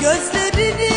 Gözlerini